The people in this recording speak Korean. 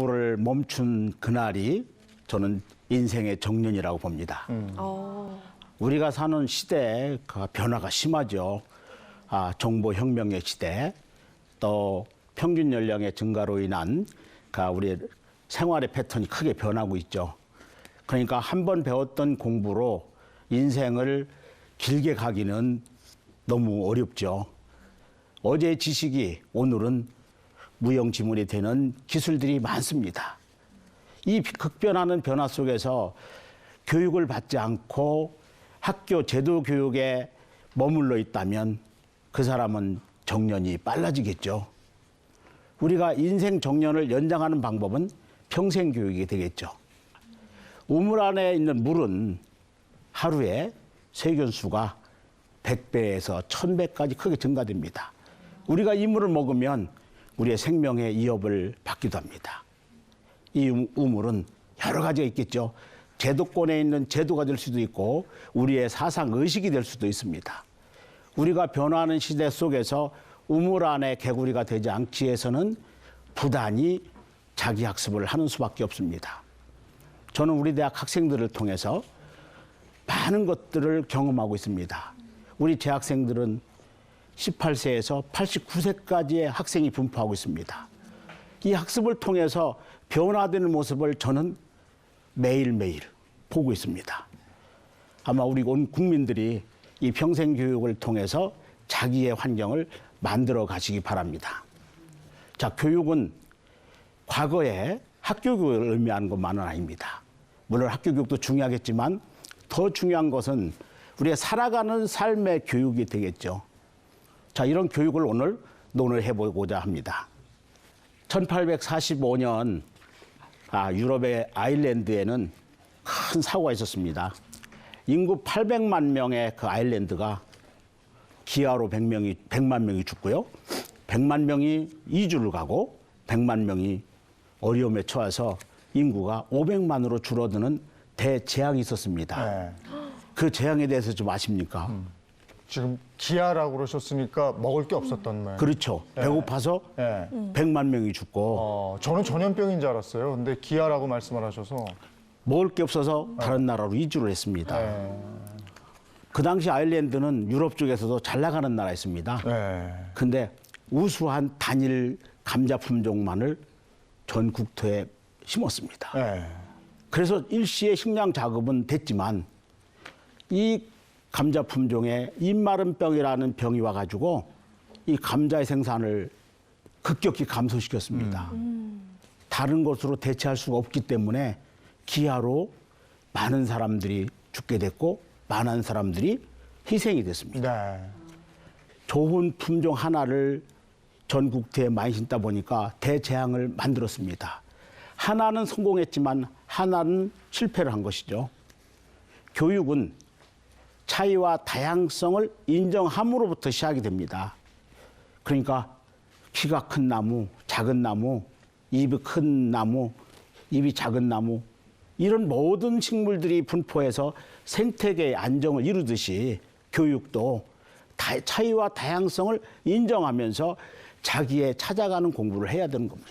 물을 멈춘 그날이 저는 인생의 정년이라고 봅니다. 어. 우리가 사는 시대에 그 변화가 심하죠. 아, 정보 혁명의 시대, 또 평균 연령의 증가로 인한 그 우리 생활의 패턴이 크게 변하고 있죠. 그러니까 한 번 배웠던 공부로 인생을 길게 가기는 너무 어렵죠. 어제의 지식이 오늘은 무용지물이 되는 기술들이 많습니다. 이 극변하는 변화 속에서 교육을 받지 않고 학교 제도 교육에 머물러 있다면 그 사람은 정년이 빨라지겠죠. 우리가 인생 정년을 연장하는 방법은 평생 교육이 되겠죠. 우물 안에 있는 물은 하루에 세균수가 100배에서 1000배까지 크게 증가됩니다. 우리가 이 물을 먹으면 우리의 생명의 이업을 받기도 합니다. 이 우- 우물은 여러 가지가 있겠죠. 제도권에 있는 제도가 될 수도 있고 우리의 사상 의식이 될 수도 있습니다. 우리가 변화하는 시대 속에서 우물 안에 개구리가 되지 않기 위해서는 부단히 자기 학습을 하는 수밖에 없습니다. 저는 우리 대학 학생들을 통해서 많은 것들을 경험하고 있습니다. 우리 재학생들은 18세에서 89세까지의 학생이 분포하고 있습니다. 이 학습을 통해서 변화되는 모습을 저는 매일매일 보고 있습니다. 아마 우리 온 국민들이 이 평생 교육을 통해서 자기의 환경을 만들어 가시기 바랍니다. 자, 교육은 과거에 학교 교육을 의미하는 것만은 아닙니다. 물론 학교 교육도 중요하겠지만 더 중요한 것은 우리의 살아가는 삶의 교육이 되겠죠. 자, 이런 교육을 오늘 논의해 보고자 합니다. 1845년 아, 유럽의 아일랜드에는 큰 사고가 있었습니다. 인구 800만 명의 그 아일랜드가 기아로 100명이 100만 명이 죽고요. 100만 명이 이주를 가고 100만 명이 어려움에 처해서 인구가 500만으로 줄어드는 대재앙이 있었습니다. 네. 그 재앙에 대해서 좀 아십니까? 지금 기아라고 그러셨으니까 먹을 게 없었던 말. 그렇죠. 배고파서 네. 100만 명이 죽고 어, 저는 전염병인 줄 알았어요. 근데 기아라고 말씀을 하셔서. 먹을 게 없어서 다른 나라로 이주를 했습니다. 네. 그 당시 아일랜드는 유럽 쪽에서도 잘 나가는 나라였습니다. 네. 근데 우수한 단일 감자 품종만을 전 국토에 심었습니다. 네. 그래서 일시의 식량 자급은 됐지만 이 감자 품종에 입마름병이라는 병이 와가지고 이 감자의 생산을 급격히 감소시켰습니다. 다른 것으로 대체할 수가 없기 때문에 기아로 많은 사람들이 죽게 됐고 많은 사람들이 희생이 됐습니다. 네. 좋은 품종 하나를 전국대에 많이 심다 보니까 대재앙을 만들었습니다. 하나는 성공했지만 하나는 실패를 한 것이죠. 교육은 차이와 다양성을 인정함으로부터 시작이 됩니다. 그러니까 키가 큰 나무, 작은 나무, 입이 큰 나무, 입이 작은 나무 이런 모든 식물들이 분포해서 생태계의 안정을 이루듯이 교육도 다- 차이와 다양성을 인정하면서 자기의 찾아가는 공부를 해야 되는 겁니다.